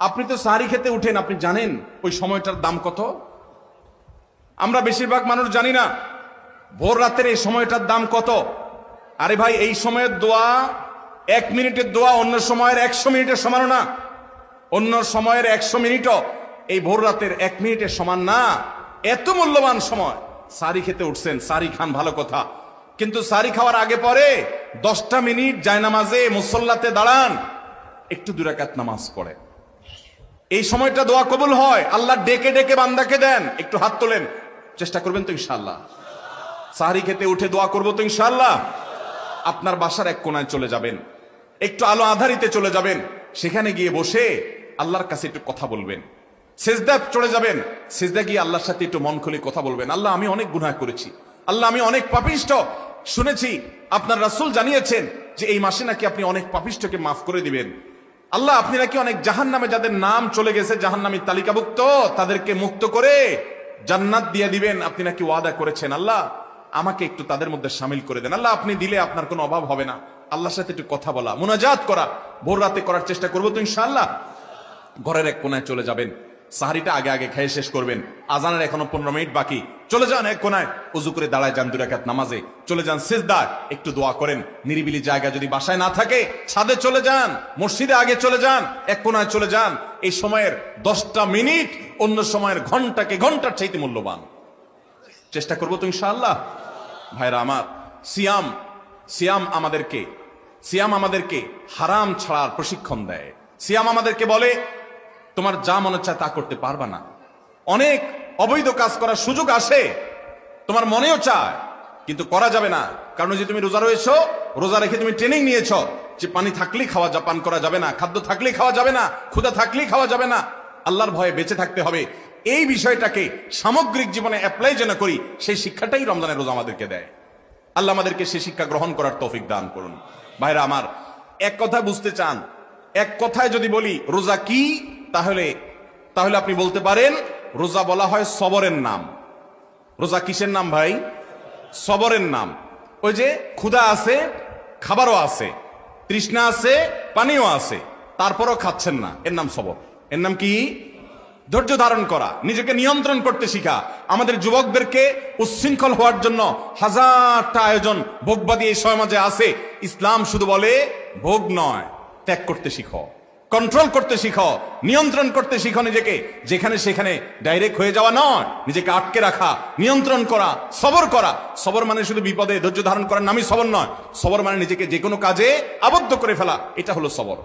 আপনি তো সাহারি খেতে উঠেন, আপনি জানেন ওই সময়টার দাম কত? আমরা বেশিরভাগ মানুষ জানি না, ভোর রাতের এই সময়টার দাম কত? আরে ভাই, এই সময়ের দোয়া, এক মিনিটের দোয়া অন্য সময়ের একশো মিনিটের সমান না। অন্য সময়ের একশো মিনিটও এই ভোর রাতের এক মিনিটের সমান না। এত মূল্যবান সময়। সারি খেতে উঠছেন সারি খান, ভালো কথা। কিন্তু সারি খাওয়ার আগে পরে দশটা মিনিট জায়নামাজে মুসল্লাতে দাঁড়ান, একটু দুরাকাত নামাজ পড়ে এই সময়টা দোয়া কবুল হয়। আল্লাহ ডেকে ডেকে বান্দাকে দেন। একটু হাত তোলেন। চেষ্টা করবেন তো ইনশাল্লাহ সাহারি খেতে উঠে দোয়া করব তো ইনশাল্লাহ আপনার বাসার এক কোনায় চলে যাবেন। একটু আলো আধারিতে চলে যাবেন। সেখানে গিয়ে বসে আল্লাহর কাছে একটু কথা বলবেন। সেজদা চলে যাবেন। সেজদা গিয়ে আল্লাহর সাথে একটু মন খুলে কথা বলবেন। আল্লাহ, আমি অনেক গুনাহ করেছি। আল্লাহ, আমি অনেক পাপিষ্ট। শুনেছি, আপনার রাসূল জানিয়েছেন যে এই মাসে নাকি আপনি অনেক পাপিষ্টকে মাফ করে দিবেন। আল্লাহ, আপনি নাকি অনেক জাহান নামে যাদের নাম চলে গেছে জাহান নামী তালিকাভুক্ত, তাদেরকে মুক্ত করে জান্নাত দিয়ে দিবেন, আপনি নাকি ওয়াদা করেছেন? আল্লাহ, আমাকে একটু তাদের মধ্যে সামিল করে দেন। আল্লাহ, আপনি দিলে আপনার কোনো অভাব হবে না। আল্লাহর সাথে একটু কথা বলা, মোনাজাত করা, ভোর রাতে করার চেষ্টা করব তো ইনশাল্লাহ ঘরের এক কোনায় চলে যাবেন, সাহারিটা আগে আগে খেয়ে শেষ করবেন। আজানের এখনও পনেরো মিনিট বাকি। চলে যান এক কোনায়। উজু করে দাঁড়ায় যান দুরাকাত নামাজে। চলে যান সিজদার একটু দোয়া করেন। নিরিবিলি জায়গা যদি বাসায় না থাকে, ছাদে চলে যান, মসজিদে আগে চলে যান, এক কোনায় চলে যান। এই সময়ের দশটা মিনিট অন্য সময়ের ঘন্টাকে ঘণ্টার চাইতে মূল্যবান। চেষ্টা করব তো ইনশাআল্লাহ। ভাইরা আমার, সিয়াম সিয়াম আমাদেরকে সিয়াম আমাদেরকে হারাম ছাড়ার প্রশিক্ষণ দেয়। সিয়াম আমাদেরকে বলে, তোমার যা মনে চায় তা করতে পারবা না। অনেক অবৈধ কাজ করার সুযোগ আসে, তোমার মনেও চায়, কিন্তু করা যাবে না। কারণ যে তুমি রোজা রয়েছো, রোজা রেখে তুমি ট্রেনিং নিয়েছ, যে পানি থাকলেই খাওয়া যা পান করা যাবে না, খাদ্য থাকলেই খাওয়া যাবে না, ক্ষুধা থাকলেই খাওয়া যাবে না। আল্লাহর ভয়ে বেঁচে থাকতে হবে। এই বিষয়টাকে সামগ্রিক জীবনে অ্যাপ্লাই যেন করি, সেই শিক্ষাটাই রমজানের রোজা আমাদেরকে দেয়। আল্লাহ আমাদেরকে সে শিক্ষা গ্রহণ করার তৌফিক দান করুন। ভাইরা আমার, এক কথা বুঝতে চান, এক কথায় যদি বলি, রোজা কি? তাহলে তাহলে আপনি বলতে পারেন রোজা বলা হয় সবরের নাম। রোজা কিসের নাম ভাই? সবরের নাম। ওই যে ক্ষুধা আছে, খাবারও আছে, তৃষ্ণা আছে, পানিও আছে, তারপরও খাচ্ছেন না। এর নাম সবর। এর নাম কি? ধৈর্য ধারণ করা। নিজেকে নিয়ন্ত্রণ করতে শিখা। আমাদের যুবকদেরকে উচ্ছৃঙ্খল হওয়ার জন্য হাজারটা আয়োজন ভোগবাদী এই সমাজে আছে। ইসলাম শুধু বলে ভোগ নয়, ত্যাগ করতে শিখো। কন্ট্রোল করতে শিখো, নিয়ন্ত্রণ করতে শিখো নিজেকে। যেখানে সেখানে ডাইরেক্ট হয়ে যাওয়া নয়। নিজেকে আটকে রাখা, নিয়ন্ত্রণ করা, সবর করা। সবর মানে শুধু বিপদে ধৈর্য ধারণ করার নামই সবর নয়। সবর মানে নিজেকে যে কোনো কাজে আবদ্ধ করে ফেলা। এটা হলো সবর।